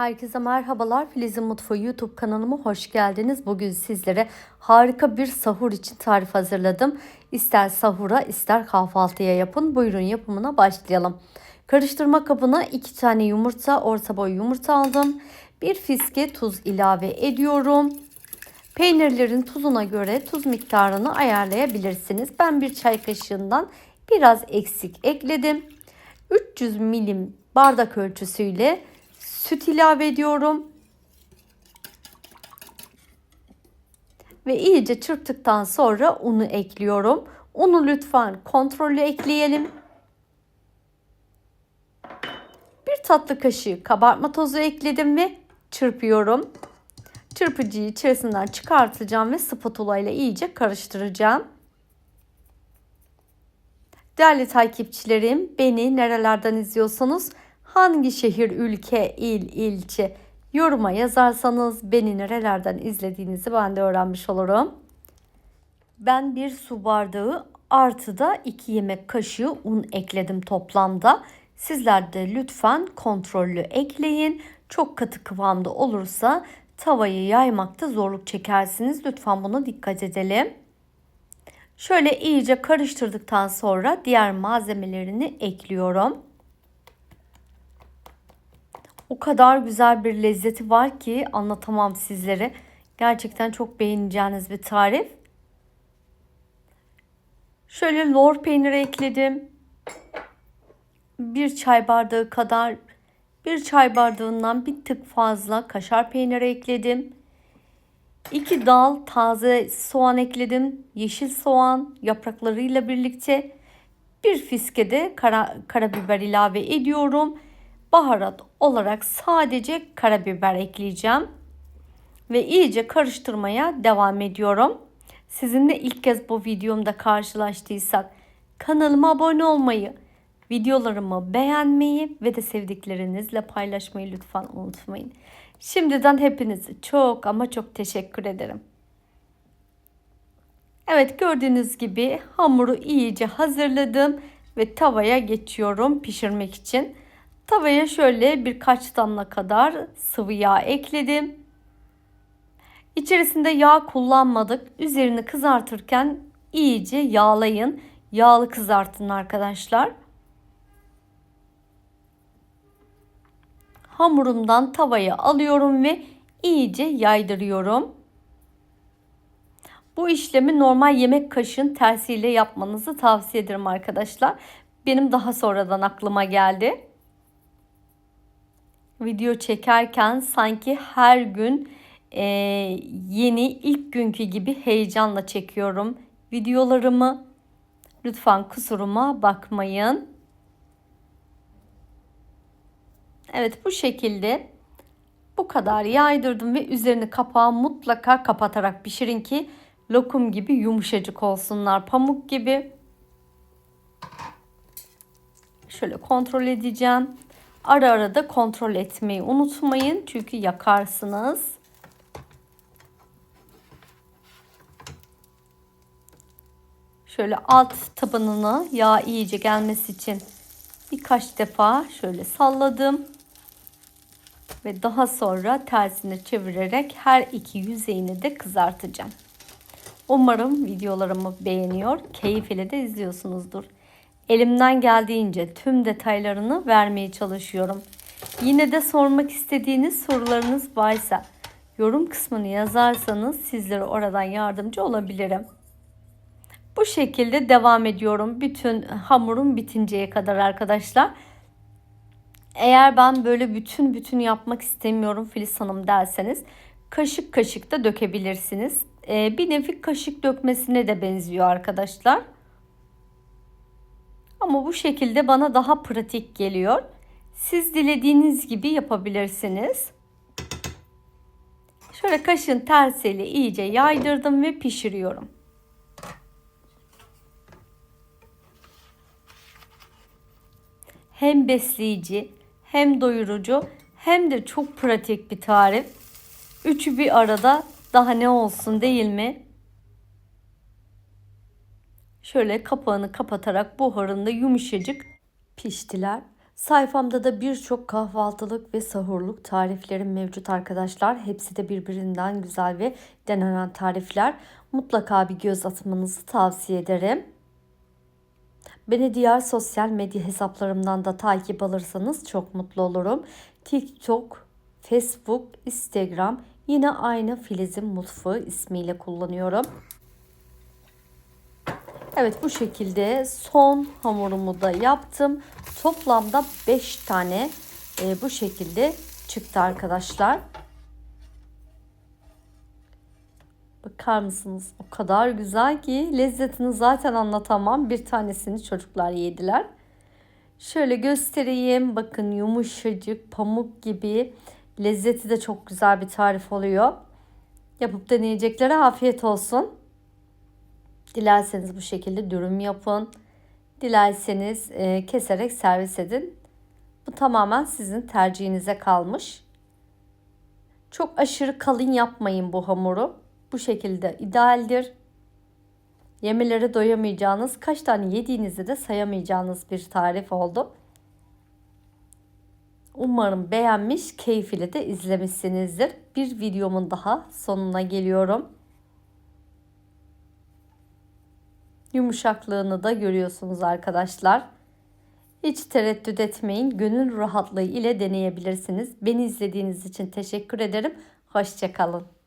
Herkese merhabalar. Filiz'in Mutfağı YouTube kanalıma hoş geldiniz. Bugün sizlere harika bir sahur için tarif hazırladım. İster sahura ister kahvaltıya yapın. Buyurun yapımına başlayalım. Karıştırma kabına 2 tane yumurta, orta boy yumurta aldım. Bir fiske tuz ilave ediyorum. Peynirlerin tuzuna göre tuz miktarını ayarlayabilirsiniz. Ben bir çay kaşığından biraz eksik ekledim. 300 milim bardak ölçüsüyle süt ilave ediyorum. Ve iyice çırptıktan sonra unu ekliyorum. Unu lütfen kontrollü ekleyelim. Bir tatlı kaşığı kabartma tozu ekledim ve çırpıyorum. Çırpıcıyı içerisinden çıkartacağım ve spatula ile iyice karıştıracağım. Değerli takipçilerim, beni nerelerden izliyorsanız, hangi şehir, ülke, il, ilçe yoruma yazarsanız beni nerelerden izlediğinizi ben de öğrenmiş olurum. Ben bir su bardağı artı da 2 yemek kaşığı un ekledim toplamda. Sizler de lütfen kontrollü ekleyin. Çok katı kıvamda olursa tavayı yaymakta zorluk çekersiniz. Lütfen buna dikkat edelim. Şöyle iyice karıştırdıktan sonra diğer malzemelerini ekliyorum. O kadar güzel bir lezzeti var ki anlatamam sizlere. Gerçekten çok beğeneceğiniz bir tarif. Şöyle lor peyniri ekledim. Bir çay bardağı kadar bir çay bardağından bir tık fazla kaşar peyniri ekledim. 2 dal taze soğan ekledim. Yeşil soğan yapraklarıyla birlikte bir fiske de kara, karabiber ilave ediyorum. Baharat olarak sadece karabiber ekleyeceğim. Ve iyice karıştırmaya devam ediyorum. Sizinle ilk kez bu videomda karşılaştıysak kanalıma abone olmayı, videolarımı beğenmeyi ve de sevdiklerinizle paylaşmayı lütfen unutmayın. Şimdiden hepinize çok ama çok teşekkür ederim. Evet gördüğünüz gibi hamuru iyice hazırladım ve tavaya geçiyorum pişirmek için. Tavaya şöyle birkaç damla kadar sıvı yağ ekledim. İçerisinde yağ kullanmadık. Üzerini kızartırken iyice yağlayın. Yağlı kızartın arkadaşlar. hamurumdan tavaya alıyorum ve iyice yaydırıyorum. Bu işlemi normal yemek kaşığın tersiyle yapmanızı tavsiye ederim arkadaşlar. Benim daha sonradan aklıma geldi. Video çekerken sanki her gün e, yeni ilk günkü gibi heyecanla çekiyorum videolarımı. Lütfen kusuruma bakmayın. Evet bu şekilde bu kadar yaydırdım ve üzerini kapağı mutlaka kapatarak pişirin ki lokum gibi yumuşacık olsunlar. Pamuk gibi. Şöyle kontrol edeceğim. Ara ara da kontrol etmeyi unutmayın. Çünkü yakarsınız. Şöyle alt tabanını yağ iyice gelmesi için birkaç defa şöyle salladım ve daha sonra tersini çevirerek her iki yüzeyini de kızartacağım. Umarım videolarımı beğeniyor, keyif ile de izliyorsunuzdur. Elimden geldiğince tüm detaylarını vermeye çalışıyorum. Yine de sormak istediğiniz sorularınız varsa yorum kısmını yazarsanız sizlere oradan yardımcı olabilirim. Bu şekilde devam ediyorum bütün hamurum bitinceye kadar arkadaşlar. Eğer ben böyle bütün bütün yapmak istemiyorum Filiz Hanım derseniz kaşık kaşık da dökebilirsiniz. Ee, bir nevi kaşık dökmesine de benziyor arkadaşlar. Ama bu şekilde bana daha pratik geliyor. Siz dilediğiniz gibi yapabilirsiniz. Şöyle kaşın tersiyle iyice yaydırdım ve pişiriyorum. Hem besleyici hem doyurucu hem de çok pratik bir tarif. Üçü bir arada daha ne olsun değil mi? Şöyle kapağını kapatarak buharında yumuşacık piştiler. Sayfamda da birçok kahvaltılık ve sahurluk tariflerim mevcut arkadaşlar. Hepsi de birbirinden güzel ve denenen tarifler. Mutlaka bir göz atmanızı tavsiye ederim. Beni diğer sosyal medya hesaplarımdan da takip alırsanız çok mutlu olurum. TikTok, Facebook, Instagram yine aynı Filiz'in Mutfağı ismiyle kullanıyorum. Evet bu şekilde son hamurumu da yaptım. Toplamda 5 tane e, bu şekilde çıktı arkadaşlar. Bakar mısınız? O kadar güzel ki lezzetini zaten anlatamam. Bir tanesini çocuklar yediler. Şöyle göstereyim. Bakın yumuşacık pamuk gibi. Lezzeti de çok güzel bir tarif oluyor. Yapıp deneyeceklere afiyet olsun. Dilerseniz bu şekilde dürüm yapın. Dilerseniz e, keserek servis edin. Bu tamamen sizin tercihinize kalmış. Çok aşırı kalın yapmayın bu hamuru. Bu şekilde idealdir. Yemelere doyamayacağınız, kaç tane yediğinizi de sayamayacağınız bir tarif oldu. Umarım beğenmiş, keyifle de izlemişsinizdir. Bir videomun daha sonuna geliyorum. Yumuşaklığını da görüyorsunuz arkadaşlar. Hiç tereddüt etmeyin. Gönül rahatlığı ile deneyebilirsiniz. Beni izlediğiniz için teşekkür ederim. Hoşçakalın.